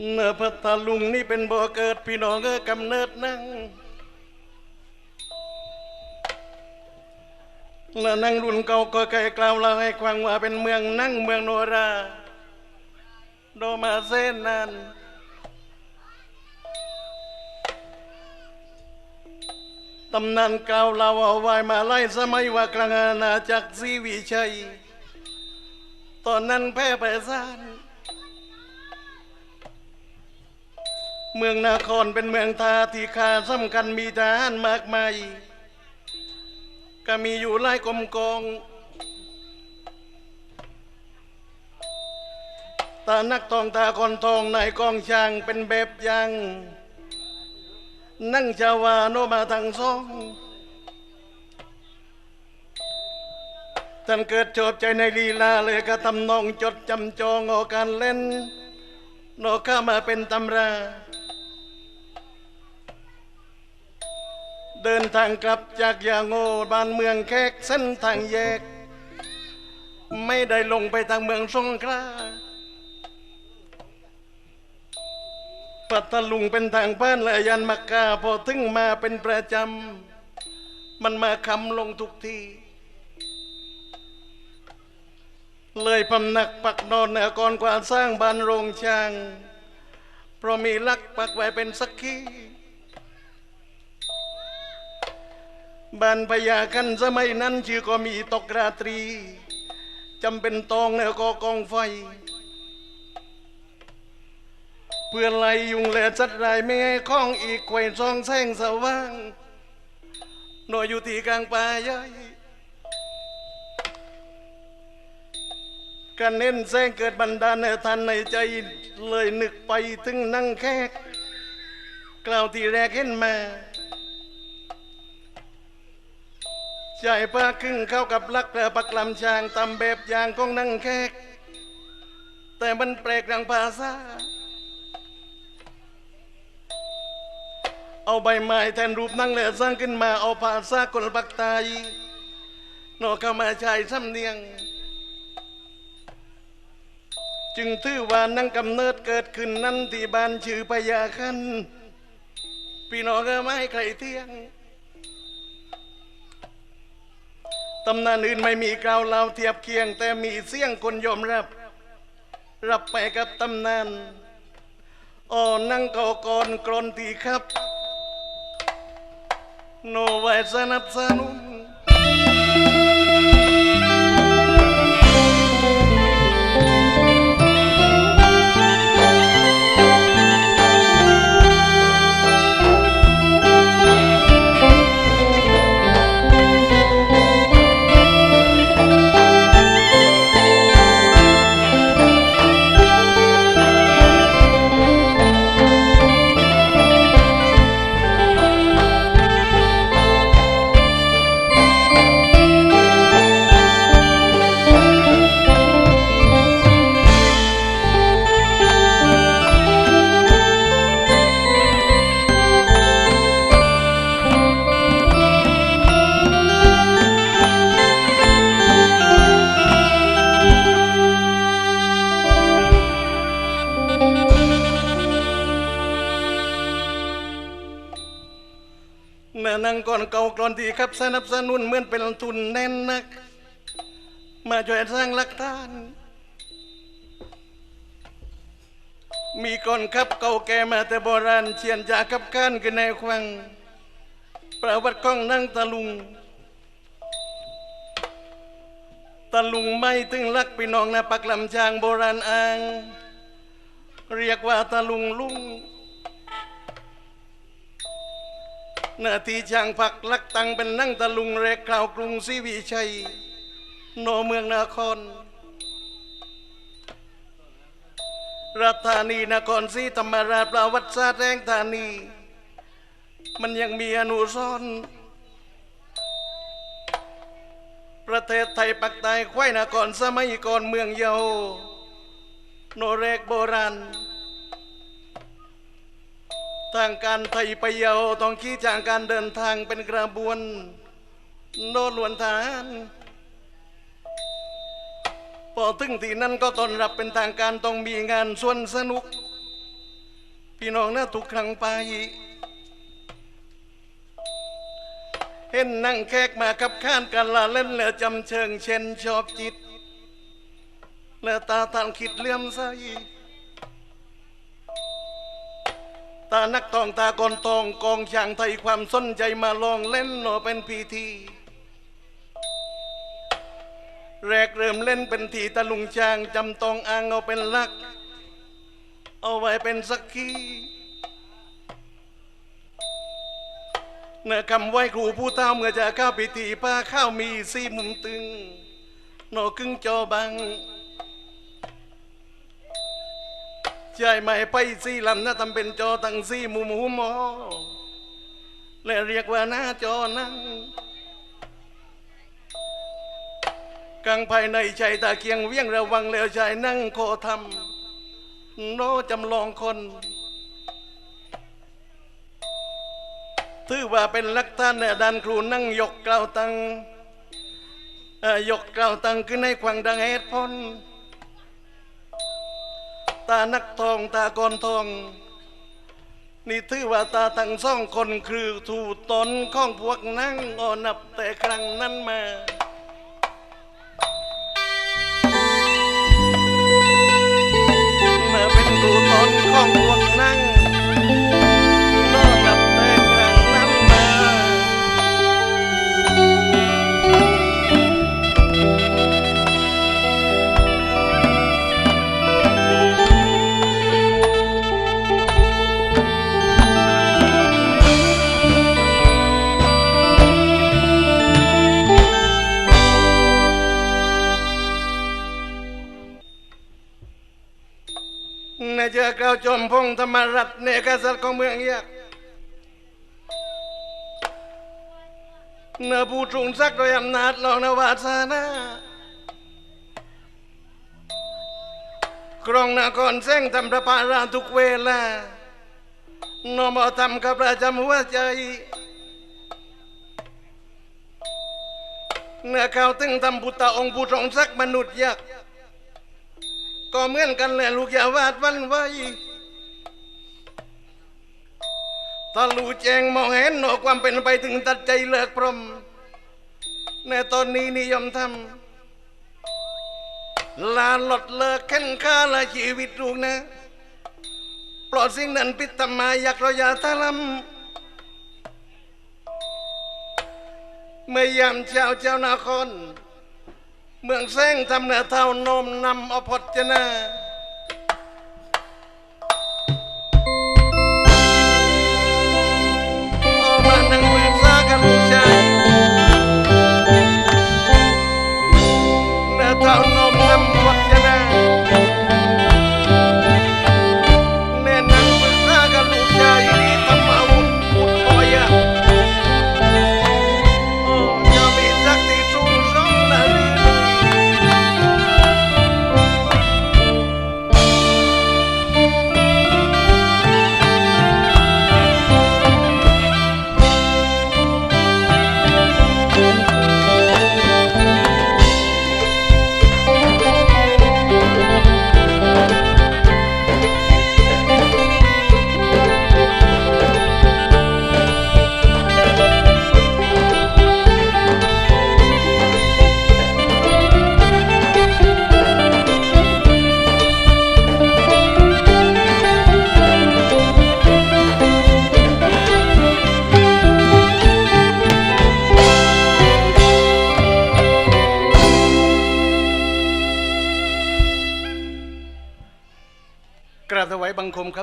เนื้อพัทลุงนี่เป็นบ่อเกิดพี่น้องเออกำเนิดนั่งและนั่งรุ่นเก่าก็ไกลกล่าวเราให้ควังว่าเป็นเมืองนั่งเมืองโนราโดมาเส้นนั้นตำนานกล่าวเราเอาไว้มาไล่สมัยว่ากลางอาณาจักรศรีวิชัย ตอนนั้นแพ้ไปซาน เมืองนาครเป็นเมืองทาที่คาสำคัญมีทหารมากมายก็มีอยู่ไล่กลมกองตานักทองตาคนทองนายกองช่างเป็นแบบย่างนั่งชาวาโนมาทางสองท่านเกิดชอบใจในลีลาเลยก็ทำนองจดจำจองออกการเล่นโนข้ามาเป็นตำรา เดินทางกลับจากยาโงบ้านเมืองแขกเส้นทางแยก ไม่ได้ลงไปทางเมืองสงขลาปัตตลุงเป็นทางบ้านและยันมักกาพอถึงมาเป็นประจำ มันมาคำลงทุกที เลยพำนักปักนอนเหนือก่อนกว่าสร้างบ้านโรงช่าง เพราะมีลักปักไว้เป็นสักขี บ้านพญาคันสมัยนั้นชื่อก็มีตกราตรีจำเป็นตองเหนือก็กองไฟ เพื่อไล่ยุงและสัตว์รายไม่ให้ข้องอีกไขว่ซองแสงสว่างหน่อยอยู่ที่กลางป่าใหญ่การเน้นแสงเกิดบันดาลในทันในใจเลยนึกไปถึงนั่งแคกกล่าวที่แรกเห็นมา ใจพาครึ่งเข้ากับลักและปักลำช้างตำแบบอย่างของนั่งแคกแต่มันแปลกดังภาษา เอาใบไม้แทนรูปนั่งและสร้างขึ้นมาเอาภาษาคนปักตายนอกเข้ามาใช้สำเนียง จึงถือว่านั่งกำเนิดเกิดขึ้นนั้นที่บ้านชื่อพญาคันพี่น้องก็ไม่ให้ใครเที่ยง ตำนานอื่นไม่มีกล่าวเล่าเทียบเคียง แต่มีเสียงคนยอมรับ รับไปกับตำนานอ๋อนั่งเก่ากรกรนตีครับ โนไว้สนับสนุน เก่ากรอนที่ครับสนับสนุนเหมือนเป็นทุนแน่นนัก มาช่วยสร้างหลักฐาน มีก่อนครับเก่าแก่มาแต่โบราณเชียนจากับข้านกันในควัง ประวัติของนั่งตะลุงตะลุงไม่ถึงลักพี่น้องนะปักลำช้างโบราณอ่าง เรียกว่าตะลุงลุง หน้าที่ช่างผักลักตังเป็นนั่งตะลุงเรกข่าวกรุงศรีวิชัย โนเมืองนคร รัฐธานีนครศรีธรรมราชประวัติศาสตร์แห่งธานี มันยังมีอนุสรณ์ประเทศไทยปักใต้ไข่นครสมัยก่อนเมืองเยาโนเรกโบราณ ทางการไทยไปเยาต้องขี้จากการเดินทางเป็นกระบวนโนหลวนทารพอถึงที่นั่นก็ต้อนรับเป็นทางการต้องมีงานส่วนสนุก พี่น้องนะทุกครั้งไป เห็นนั่งแขกมากับข้านกันละเล่นแล้วจำเชิงเช่นชอบจิตแล้วตาทานคิดเลื่อมใส ตานักตองตากอนทองกองช่างไทยความสนใจมาลองเล่นหนอเป็นพีทีแรกเริ่มเล่นเป็นทีตะลุงช่างจำตองอ่างเอาเป็นลัก เอาไว้เป็นสักขีเนื้อคำไหว้ครูผู้เท่าเมื่อจะเข้าพิธีป้าข้าวมีสี่มุมตึงหนอครึ่งจอบัง ใช่ไหมไปสี่ลำนะทำเป็นจอตั้งสี่มุมหูมอและเรียกว่าหน้าจอนั่งกลางภายในใจตาเคียงเวียงระวังแล้วชายนั่งโคทำโนจำลองคนถือว่าเป็นลักท่านเนี่ยดันครูนั่งยกกล่าวตังยกกล่าวตังขึ้นให้ควังดังเหตุผลตานักทองตากอนทอง นี่ถือว่าตาทั้งสองคนคือถูตนของพวกนั่งอ่อนับแต่ครั้งนั้นมาเมื่อเป็นถูตนของ รรมรัตเนกษัตริย์ของเมืองยักษ์เนื้อผู้ทรงศักโดยอำนาจลองนวาสนาครองนครเส้งทำพระปาราทุกเวลานอมอาทำกับประจำหัวใจเนื้อข่าวตึงทำพุทธองค์ผู้ทรงศักมนุษย์ยักษ์ก็เหมือนกันแหละลูกอย่าวาดวันไว้ ถ้าลูกแจงมองเห็นหนอความเป็นไปถึงตัดใจเลิกพรมในตอนนี้นิยมทำลาหลดเลิกแค้นค่าละชีวิตลูกนะปลอดสิ่งนั้นปิดธรรมาอยากเราอยาทะลำเมื่อยามเช้าเจ้านาครเมืองแซงทำเนื้อเท่านมนำอาพจนา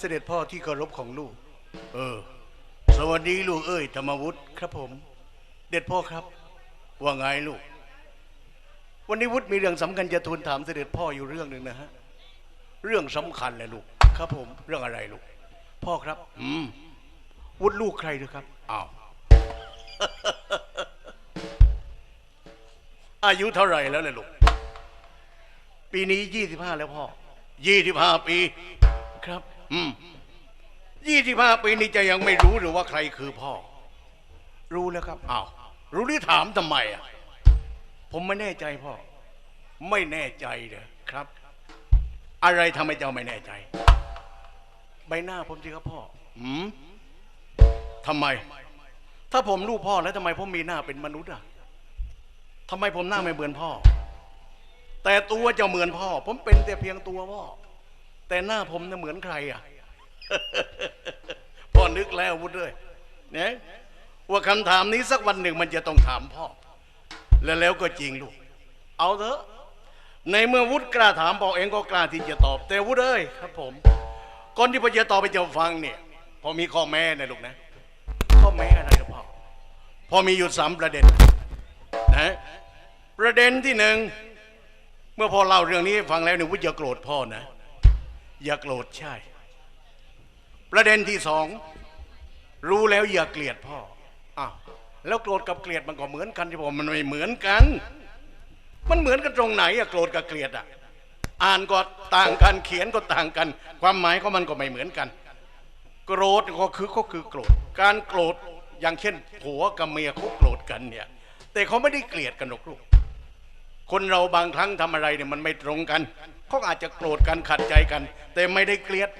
เสด็จพ่อที่เคารพของลูก เออ สวัสดีลูกเอ้ยธรรมวุฒิครับผม เด็ดพ่อครับ ว่าไงลูก วันนี้วุฒิมีเรื่องสำคัญจะทูลถามเสด็จพ่ออยู่เรื่องหนึ่งนะฮะ เรื่องสำคัญเลยลูก ครับผม เรื่องอะไรลูก พ่อครับ อืม วุฒิลูกใครด้วยครับ อ้าว อายุเท่าไหร่แล้วเลยลูก ปีนี้ยี่สิบห้าแล้วพ่อยี่สิบห้าปีครับ อืมยี่สิบห้าปีนี้จะยังไม่รู้หรือว่าใครคือพ่อ รู้แล้วครับอ้าวรู้หรือถามทำไมอะ ผมไม่แน่ใจพ่อ ไม่แน่ใจเลยครับ อะไรทำให้เจ้าไม่แน่ใจ ใบหน้าผมสิครับพ่อหืมทำไม ถ้าผมลูกพ่อแล้วทำไมผมมีหน้าเป็นมนุษย์อะทำไมผมหน้าไม่เหมือนพ่อ แต่ตัวจะเหมือนพ่อ ผมเป็นแต่เพียงตัวพ่อ แต่หน้าผมเนี่ยเหมือนใครอะพ่อนึกแล้ววุฒิเลยเนี่ยว่าคำถามนี้สักวันหนึ่งมันจะต้องถามพ่อ แล้วแล้วก็จริงลูก เอาเถอะ ในเมื่อวุฒิกล้าถามพ่อเองก็กล้าที่จะตอบ แต่วุฒิเอ้ยครับผมก่อนที่พ่อจะตอบไปจะฟังเนี่ยพอมีข้อแม้นะลูกนะข้อแม้อะไรครับพ่อพอมีอยู่สามประเด็นนะประเด็นที่หนึ่งเมื่อพ่อเล่าเรื่องนี้ฟังแล้วเนี่ยวุฒิอย่าโกรธพ่อนะ อย่าโกรธใช่ ประเด็นที่สองรู้แล้วอย่าเกลียดพ่ออ้าวแล้วโกรธกับเกลียดมันก็เหมือนกันที่ผมมันไม่เหมือนกัน มันเหมือนกันตรงไหนอะโกรธกับเกลียดอะอ่านก็ต่างกันเขียนก็ต่างกัน ความหมายของมันก็ไม่เหมือนกัน โกรธก็คือก็คือโกรธ การโกรธอย่างเช่นผัวกับเมียเขาโกรธกันเนี่ย แต่เขาไม่ได้เกลียดกันหรอกลูกคนเราบางครั้งทำอะไรเนี่ยมันไม่ตรงกัน เขาอาจจะโกรธกันขัดใจกัน แต่ไม่ได้เกลียด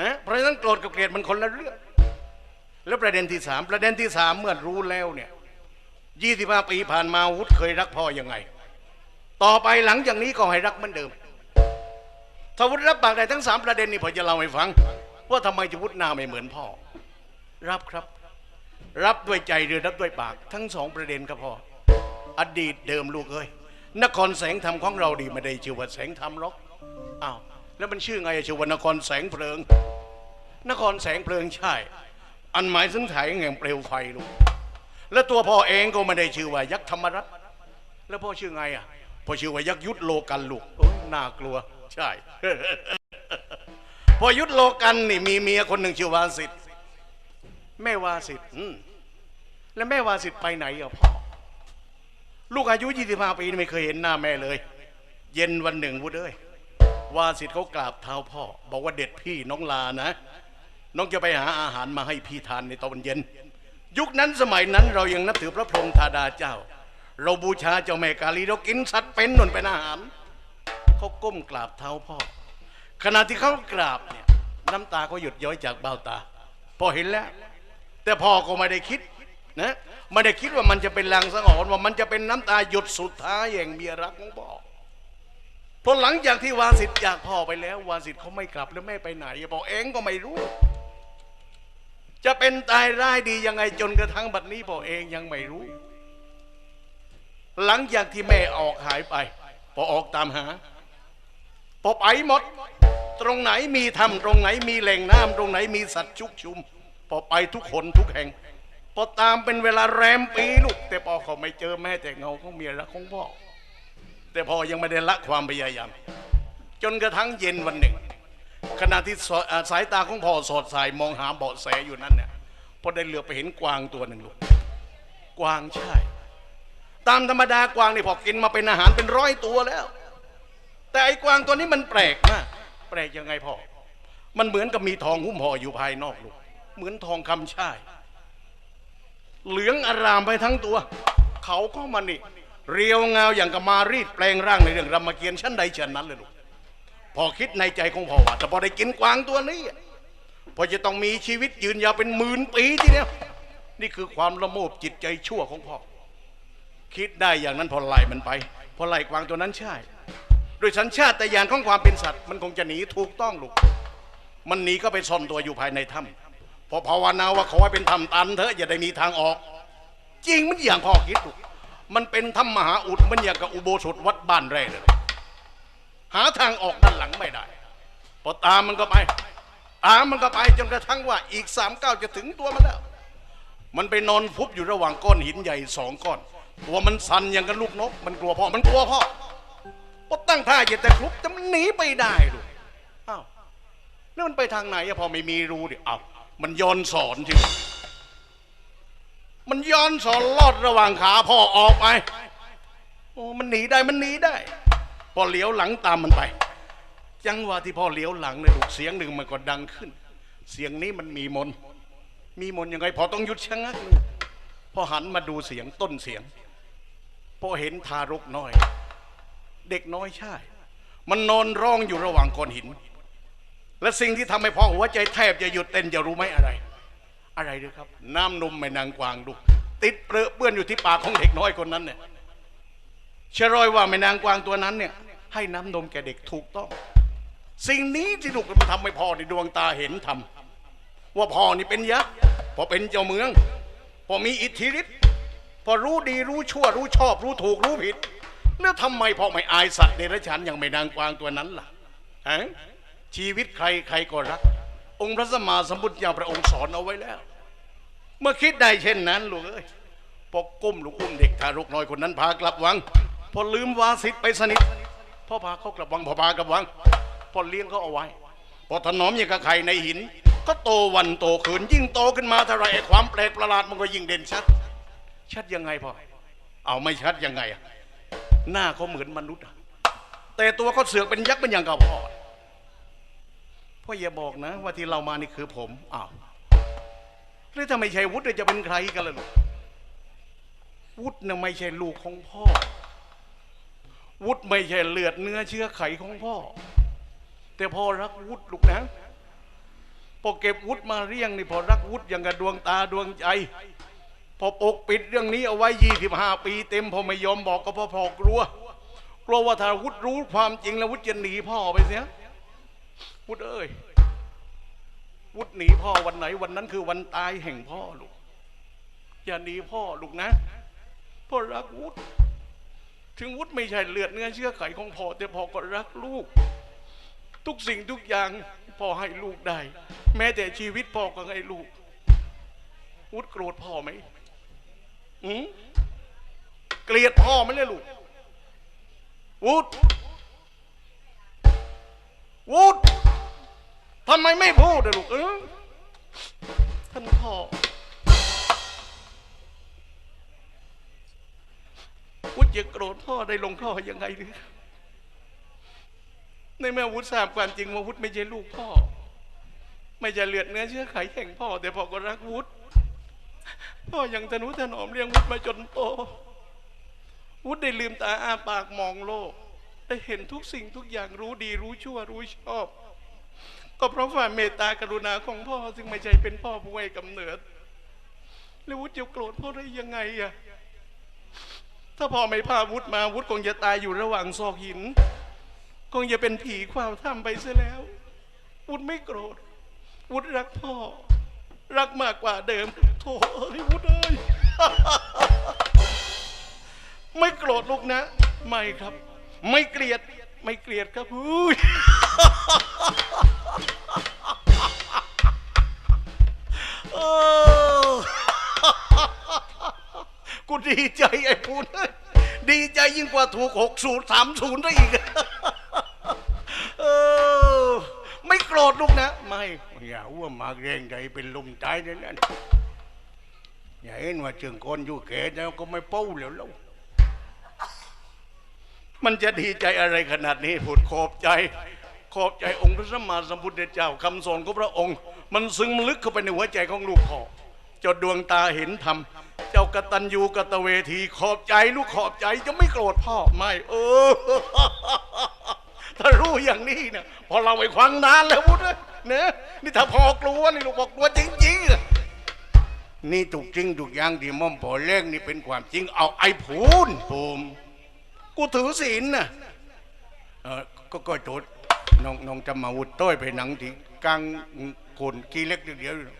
นะเพราะฉะนั้นโกรธกับเกลียดมันคนละเรื่องแล้วประเด็นที่สามประเด็นที่สามเมื่อรู้แล้วเนี่ยยี่สิบห้าปีผ่านมาวุฒิเคยรักพ่อยังไง ต่อไปหลังจากนี้ก็ให้รักเหมือนเดิมถ้าวุฒิรับปากได้ทั้งสามประเด็นนี่ผมจะเล่าให้ฟัง ว่าทำไมจะวุฒินาไม่เหมือนพ่อ รับครับ รับด้วยใจหรือรับด้วยปาก ทั้งสองประเด็นครับพ่ออดีตเดิมลูกเอ้ย นครแสงธรรมของเราดีไม่ได้ชื่อว่าแสงธรรมหรอกอ้าวแล้วมันชื่อไงชื่อว่านครแสงเพลิง นครแสงเพลิงใช่ อันหมายถึงถ่ายแห่งเปลวไฟลูกแล้วตัวพ่อเองก็ไม่ได้ชื่อว่ายักษ์ธรรมรัตน์แล้วพ่อชื่อไงอะพ่อชื่อว่ายักษ์ยุทธโลกันลูกโอ้ยน่ากลัว ใช่พ่อยุทธโลกันนี่มีเมียคนหนึ่งชื่อวาสิทธิ์แม่วาสิทธิ์อืมแล้วแม่วาสิทธิ์ไปไหนอะพ่อ ลูกอายุ 25 ปีนี่ไม่เคยเห็นหน้าแม่เลย เย็นวันหนึ่งวุฒิเอ้ยวาสิทธิ์เขากราบเท้าพ่อ บอกว่าเด็ดพี่น้องลานะ น้องจะไปหาอาหารมาให้พี่ทานในตอนเย็น ยุคนั้นสมัยนั้นเรายังนับถือพระพรหมธาดาเจ้า เราบูชาเจ้าแม่กาลีเรากินสัตว์เป็นนนเป็นอาหารเขาก้มกราบเท้าพ่อ ขณะที่เขากราบเนี่ยน้ำตาก็หยุดย้อยจากเบ้าตา พอเห็นแล้ว แต่พ่อก็ไม่ได้คิด นะไม่ได้คิดว่ามันจะเป็นลางสังหรณ์ว่ามันจะเป็นน้ำตาหยดสุดท้ายแห่งเมียรักของพ่อพอหลังจากที่วาสิทธิ์จากพ่อไปแล้ว วาสิทธิ์เขาไม่กลับแล้วแม่ไปไหนบอกเองก็ไม่รู้ จะเป็นตายร้ายดียังไงจนกระทั่งบัดนี้พ่อเองยังไม่รู้ หลังจากที่แม่ออกหายไปพอออกตามหาพอไปหมด ตรงไหนมีถ้ำตรงไหนมีแหล่งน้ำตรงไหนมีสัตว์ชุกชุมพอไปทุกคนทุกแห่ง พอตามเป็นเวลาแรมปีลูก แต่พ่อเขาไม่เจอแม่แต่เงาของเมียรักของพ่อ แต่พ่อยังไม่ได้ละความพยายาม จนกระทั่งเย็นวันหนึ่ง ขณะที่สาสายตาของพ่อสอดสายมองหาเบาะแสอยู่นั้นเนี่ยพอได้เหลือไปเห็นกวางตัวหนึ่งลูกกวางใช่ ตามธรรมดากวางนี่พอกินมาเป็นอาหารเป็นร้อยตัวแล้ว แต่ไอ้กวางตัวนี้มันแปลกมากแปลกยังไงพ่อมันเหมือนกับมีทองหุ้มห่ออยู่ภายนอกลูกเหมือนทองคำช่ เหลืองอารามไปทั้งตัว เขาก็มันนี่ เรียวเงาอย่างกับมารีดแปลงร่างในเรื่องรามเกียรติ์ชั้นใดเชั้นนั้นเลยลูกพอคิดในใจของพ่อว่าแต่พอได้กินกวางตัวนี้พอจะต้องมีชีวิตยืนยาวเป็นหมื่นปีทีเดียวนี่คือความละโมบจิตใจชั่วของพ่อคิดได้อย่างนั้นพอไล่มันไปพอไล่กวางตัวนั้นใช่โดยสัญชาตญาณของความเป็นสัตว์ มันคงจะหนีถูกต้องลูก มันหนีก็ไปซ่อนตัวอยู่ภายในถ้ำ พอภาวนาว่าขอให้เป็นถ้ำตันเถอะอย่าได้มีทางออก จริงมันอย่างพ่อคิดลูกมันเป็นถ้ำมมหาอุดมันอย่างกับอุโบสถวัดบ้านแร่เลยหาทางออกด้านหลังไม่ได้พอตามมันก็ไปตามมันก็ไปจนกระทั่งว่าอีกสามเก้าจะถึงตัวมันแล้ว มันไปนอนฟุบอยู่ระหว่างก้อนหินใหญ่สองก้อนตัวมันสั่นอย่างกับลูกนก มันกลัวพ่อมันกลัวพ่อพอตั้งท่าจะแต่คลุบแต่มันหนีไปได้ลูกอ้าวแล้วมันไปทางไหนอะพอไม่มีรูดิอ้าว มันย้อนสอนทีมันย้อนสอนลอดระหว่างขาพ่อออกไป โอ้มันหนีได้มันหนีได้ พอเลี้ยวหลังตามมันไป จังหวะที่พ่อเลี้ยวหลังเนี่ยลูกเสียงหนึ่งมันก็ดังขึ้น เสียงนี้มันมีมน มีมนยังไงพอต้องหยุดชะงักพอหันมาดูเสียงต้นเสียงพอเห็นทารกน้อย เด็กน้อยใช่ มันนอนร้องอยู่ระหว่างก้อนหิน และสิ่งที่ทำให้พ่อหัวใจแทบจะหยุดเต้นจะรู้ไหมอะไร อะไรด้วยครับ น้ำนมแม่นางกวางลูกติดเปรอะเปื้อนอยู่ที่ปากของเด็กน้อยคนนั้นเนี่ยเชื่อรอยว่าแม่นางกวางตัวนั้นเนี่ย ให้น้ำนมแก่เด็กถูกต้อง สิ่งนี้ที่ลูกมันทำให้พ่อในดวงตาเห็นทำว่าพ่อนี่เป็นยักษ์พอเป็นเจ้าเมือง พอมีอิทธิฤทธิ์พอรู้ดีรู้ชั่ว รู้ชอบ รู้ถูกรู้ผิด แล้วทำไมพ่อไม่อายสัตว์เดรัจฉานอย่างแม่นางกวางตัวนั้นล่ะฮะ ชีวิตใครใครก็รัก องค์พระสัมมาสัมพุทธเจ้าพระองค์สอนเอาไว้แล้ว เมื่อคิดได้เช่นนั้นลูกเอ้ยพอก้มลูกอุ้มเด็กทารกน้อยคนนั้นพากลับวัง พอลืมวาสิทธิ์ไปสนิทพ่อพาเขากลับวังพ่อพากลับวังพอเลี้ยงเขาเอาไว้พอถนอมอย่างกับไข่ในหิน ก็โตวันโตขืนยิ่งโตขึ้นมาเท่าไรไอ้ความแปลกประหลาดมันก็ยิ่งเด่นชัด ชัดยังไงพ่อเอาไม่ชัดยังไงอะหน้าเขาเหมือนมนุษย์แต่ตัวเขาเสือกเป็นยักษ์เป็นอย่างกับพ่อ พ่ออย่าบอกนะ ว่าที่เรามานี่คือผมอ้าวหรือถ้าไม่ใช่วุฒิจะเป็นใครกันล่ะลูกวุฒิน่ะไม่ใช่ลูกของพ่อ วุฒิไม่ใช่เลือดเนื้อเชื้อไขของพ่อ แต่พ่อรักวุฒิลูกนะพอเก็บวุฒิมาเรียงนี่พอรักวุฒิอย่างกับดวงตาดวงใจ พอปกปิดเรื่องนี้เอาไว้ยี่สิบห้าปี เต็มพอไม่ยอมบอกก็เพราะพอกลัว กลัวว่าถ้าวุฒิรู้ความจริงแล้ววุฒิจะหนีพ่อไปเสีย วุฒิเอ้ยวุฒิหนีพ่อวันไหนวันนั้นคือวันตายแห่งพ่อลูก อย่าหนีพ่อลูกนะพ่อรักวุฒิถึงวุฒิไม่ใช่เลือดเนื้อเชื้อไขของพ่อแต่พ่อก็รักลูก ทุกสิ่งทุกอย่างพ่อให้ลูกได้ แม้แต่ชีวิตพ่อก็ให้ลูก วุฒิโกรธพ่อไหมอืมเกลียดพ่อไหมเนี่ยลูกวุฒิวุฒิ ทำไมไม่พูดอะลูกเออท่านพ่อ วุฒิจะโกรธพ่อได้ลงพ่อยังไงหรือในเมื่อวุฒิทราบความจริงว่าวุฒิไม่ใช่ลูกพ่อ ไม่ใช่เลือดเนื้อเชื้อไขแห่งพ่อ แต่พ่อก็รักวุฒิพ่อยังทนุถนอมเลี้ยงวุฒิมาจนโต วุฒิได้ลืมตาอ้าปากมองโลก ได้เห็นทุกสิ่งทุกอย่างรู้ดีรู้ชั่วรู้ชอบ ก็เพราะความเมตตากรุณาของพ่อซึ่งไม่ใช่เป็นพ่อผู้ให้กำเนิด แล้ววุฒิจะโกรธพ่อได้ยังไงอะถ้าพ่อไม่พาวุฒิมาวุฒิคงจะตายอยู่ระหว่างซอกหิน คงจะเป็นผีความถ้ำไปเสียแล้ววุฒิไม่โกรธวุฒิรักพ่อ รักมากกว่าเดิมโถเอ้ยวุฒิเอ้ยไม่โกรธลูกนะ ไม่ครับ ไม่เกลียด ไม่เกลียดครับอุ้ย ดีใจไอ้พูนดีใจยิ่งกว่าถูกหกศูนย์สามศูนย์ได้อีกเออไม่โกรธลูกนะ ไม่อย่าว่ามาแรงใจเป็นลมตายเลยนั่นอย่าเห็นว่าเชิงคนอยู่แก่แล้วก็ไม่เป้าแล้วล้วมันจะดีใจอะไรขนาดนี้พูดขอบใจ ขอบใจองค์พระสัมมาสัมพุทธเจ้าคำสอนของพระองค์ มันซึมลึกเข้าไปในหัวใจของลูกพ่อจนดวงตาเห็นธรรม กตัญญูกตเวทีขอบใจลูกขอบใจจะไม่โกรธพ่อไม่เออ ถ้ารู้อย่างนี้เนี่ยพอเราไปควังนานแล้วพุทธเนี่ยนี่ถ้าพอกลัวนี่ลูกบอกกลัวจริงๆอะนี่ถูกจริงถูกอย่างที่ม่อมพอเลขนี่เป็นความจริงเอาไอ้พูนภูมกูถือศีลน่ะเออก็ก็โจดน้องน้องจะมาวุดต้อยไปหนังที่กลางคนกีเล็กเดียวอยู่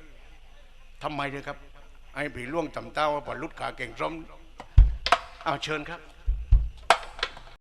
ทำไมเลยครับ ไอ้ผีล่วงต่ำเต้าว่าปลุดขาเก่งซ้อมเอาเชิญครับ